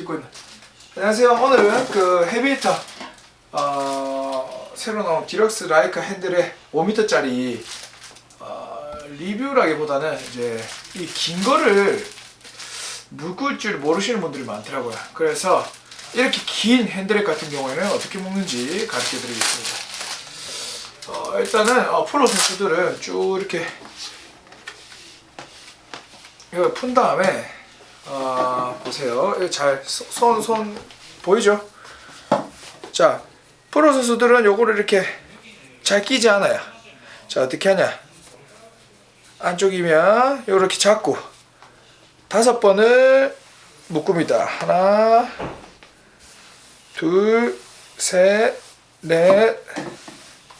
찍고 있는. 안녕하세요. 오늘은 그 헤비히터 어, 새로 나온 디럭스 라이카 핸들의 5m짜리 어, 리뷰라기보다는 이제 이 긴 거를 묶을 줄 모르시는 분들이 많더라고요. 그래서 이렇게 긴 핸드렉 같은 경우에는 어떻게 묶는지 가르쳐 드리겠습니다. 어, 일단은 어, 프로 선수들은 쭉 이렇게 이거 푼 다음에 어, 보세요. 잘손손 보이죠? 자 프로 선수들은 요거를 이렇게 잘 끼지 않아요. 자 어떻게 하냐? 안쪽이면 이렇게 잡고 다섯 번을 묶습니다. 하나, 둘, 셋, 넷,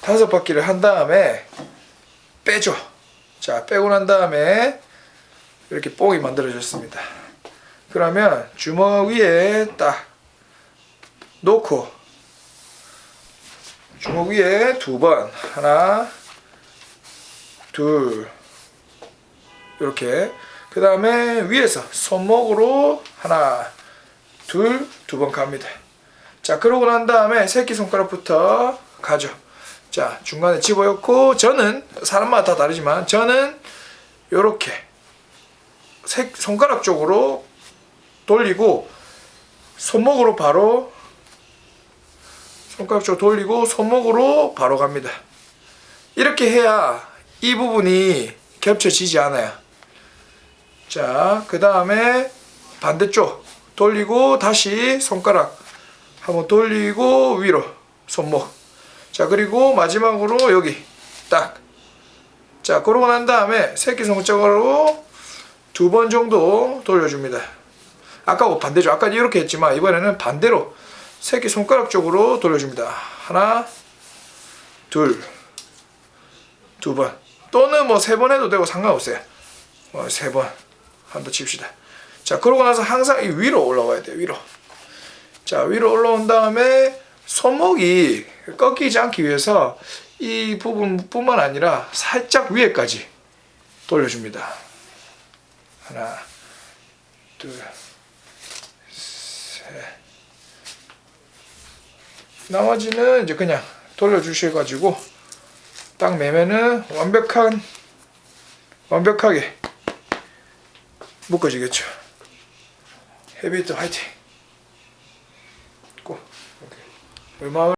다섯 바퀴를 한 다음에 빼줘. 자 빼고 난 다음에 이렇게 뽕이 만들어졌습니다. 그러면 주먹 위에 딱 놓고 주먹 위에 두 번 하나 둘 이렇게 그 다음에 위에서 손목으로 하나 둘 두 번 갑니다. 자 그러고 난 다음에 새끼 손가락부터 가죠. 자 중간에 집어넣고 저는 사람마다 다 다르지만 저는 요렇게 색 손가락 쪽으로 돌리고 손목으로 바로 손가락 쪽으로 돌리고 손목으로 바로 갑니다. 이렇게 해야 이 부분이 겹쳐지지 않아요. 자, 그 다음에 반대쪽 돌리고 다시 손가락 한번 돌리고 위로 손목. 자, 그리고 마지막으로 여기 딱. 자, 그러고 난 다음에 새끼 손가락으로 두 번 정도 돌려줍니다. 아까 반대죠. 아까 이렇게 했지만 이번에는 반대로 새끼 손가락 쪽으로 돌려줍니다. 하나, 둘, 두 번. 또는 뭐 세 번 해도 되고 상관없어요. 어, 세 번. 한 번 칩시다. 자, 그러고 나서 항상 이 위로 올라가야 돼요. 위로. 자, 위로 올라온 다음에 손목이 꺾이지 않기 위해서 이 부분뿐만 아니라 살짝 위에까지 돌려줍니다. 하나, 둘, 셋. 나머지는 이제 그냥 돌려주셔가지고 딱 매면은 완벽한 완벽하게 묶어지겠죠. 헤비히터 화이팅. 고. 오케이. 얼마